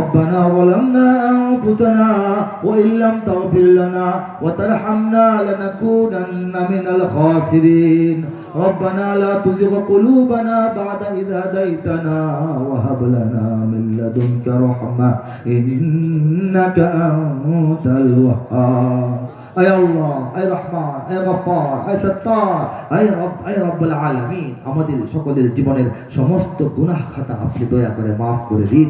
ربنا ظلمنا أنفسنا وإن لم تغفر لنا وترحمنا لنكونن من الخاسرين ربنا لا تزغ قلوبنا بعد إذ هديتنا وهب لنا من لدنك رحمة إنك أنت الوهاب أي الله أي رحمن أي غفار أي ستار أي رب أي رب العالمين আমাদের সকলের জীবনের সমস্ত গুনাহ খাতা আপনি দয়া করে মাফ করে দিন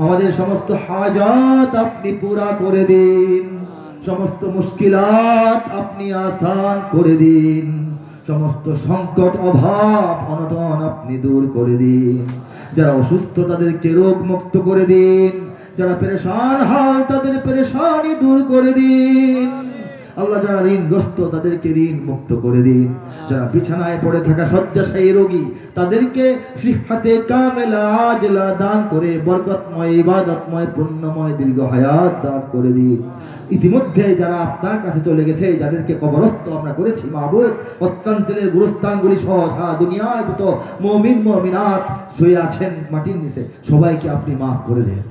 আমাদের সমস্ত হাজাত আপনি পুরা করে দিন। সমস্ত মুশকিলাত আপনি আসান করে দিন। সমস্ত সংকট, অভাব, অনটন আপনি দূর করে দিন। যারা অসুস্থ তাদেরকে রোগ মুক্ত করে দিন। যারা পেরেশান, হাল তাদের পেরেশানি দূর করে দিন। আল্লাহ যারা ঋণগ্রস্ত, তাদেরকে ঋণ মুক্ত করে দিন। যারা বিছানায় পড়ে থাকা শয্যাশায়ী রোগী, তাদেরকে সিহাতে কামেলা আজলা দান করে বরকতময়, ইবাদতময়, পুণ্যময়, দীর্ঘ হায়াত দান করে দিন। ইতিমধ্যে যারা আপনার কাছে চলে গেছে, যাদেরকে কবরস্থ আমরা করেছি মাহবুদ অত্যাঞ্চলের গুরুস্থানগুলি সহ সারা দুনিয়ায় যত মমিন, মমিনাত শুয়ে আছেন মাটির নিচে, সবাইকে আপনি মাফ করে দেন।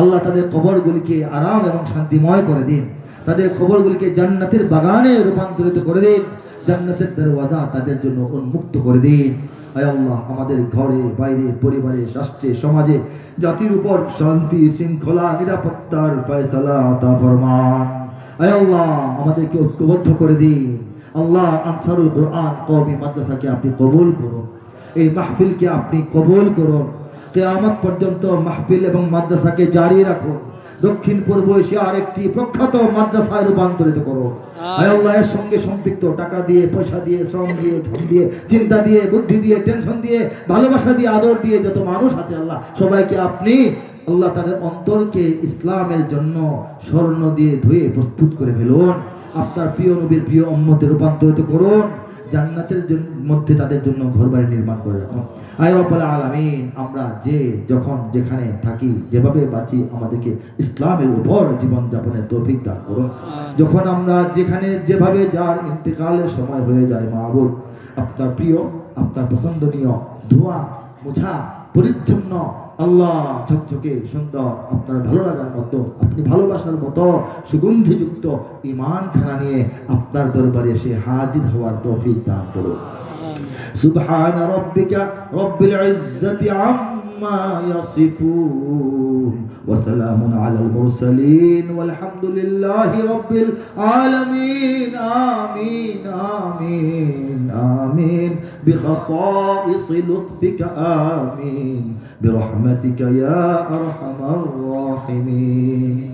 আল্লাহ তাদের কবরগুলিকে আরাম এবং শান্তিময় করে দিন। তাদের কবরগুলিকে জান্নাতের বাগানে রূপান্তরিত করে দিন, জান্নাতের দরওয়াজা তাদের জন্য উন্মুক্ত করে দিন। আল্লাহ, আমাদের ঘরে, বাইরে, পরিবারে, রাষ্ট্রে, সমাজে, জাতির উপর শান্তি, শৃঙ্খলা, নিরাপত্তার ফয়সালা আতা ফরমান। আল্লাহ, আমাদেরকে ঐক্যবদ্ধ করে দিন। আল্লাহ, আনসারুল কোরআন কওমি মাদ্রাসাকে আপনি কবুল করুন। এই মাহফিলকে আপনি কবুল করুন। কেয়ামত পর্যন্ত মাহফিল এবং মাদ্রাসাকে জারি রাখুন। দক্ষিণ পূর্ব এশিয়ার একটি প্রখ্যাত মাদ্রাসায় রূপান্তরিত করুন। আয় আল্লাহ এর সঙ্গে সম্পৃক্ত টাকা দিয়ে পয়সা দিয়ে শ্রম দিয়ে ধন দিয়ে চিন্তা দিয়ে বুদ্ধি দিয়ে টেনশন দিয়ে ভালোবাসা দিয়ে আদর দিয়ে যত মানুষ আছে আল্লাহ সবাইকে আপনি আল্লাহ তাদের অন্তরকে ইসলামের জন্য স্বর্ণ দিয়ে ধুয়ে প্রস্তুত করে ফেলুন। আপনার প্রিয় নবীর প্রিয় অম্মতে রূপান্তরিত করুন জান্নাতের মধ্যে তাদের জন্য ঘরবাড়ি নির্মাণ করে রাখুন। আয় রব্বাল আলামিন আমরা যে যখন যেখানে থাকি যেভাবে বাঁচি আমাদেরকে ইসলামের উপর জীবনযাপনের তৌফিক দান করুন। যখন আমরা যেখানে যেভাবে যার ইন্তেকালের সময় হয়ে যায় মাহবুদ আপনার প্রিয় আপনার পছন্দনীয় ধোয়া মোছা পরিচ্ছন্ন। আল্লাহ ঝকঝকে সুন্দর। আপনার ভালো লাগার মতো, আপনি ভালোবাসার মতো, সুগন্ধিযুক্ত ইমান খানা নিয়ে আপনার দরবারে এসে হাজির হওয়ার তৌফিক দান করুন। সুভান রব্বিকা রব্বিল ইজ্জতি আম্মা ইয়াসিফুন। ওয়া সালামুন আলাল মুরসালিন। ওয়ালহামদুলিল্লাহি রব্বিল আলামিন। আমিন আমিন আমিন। بخصائص لطفك آمين. برحمتك يا أرحم الراحمين.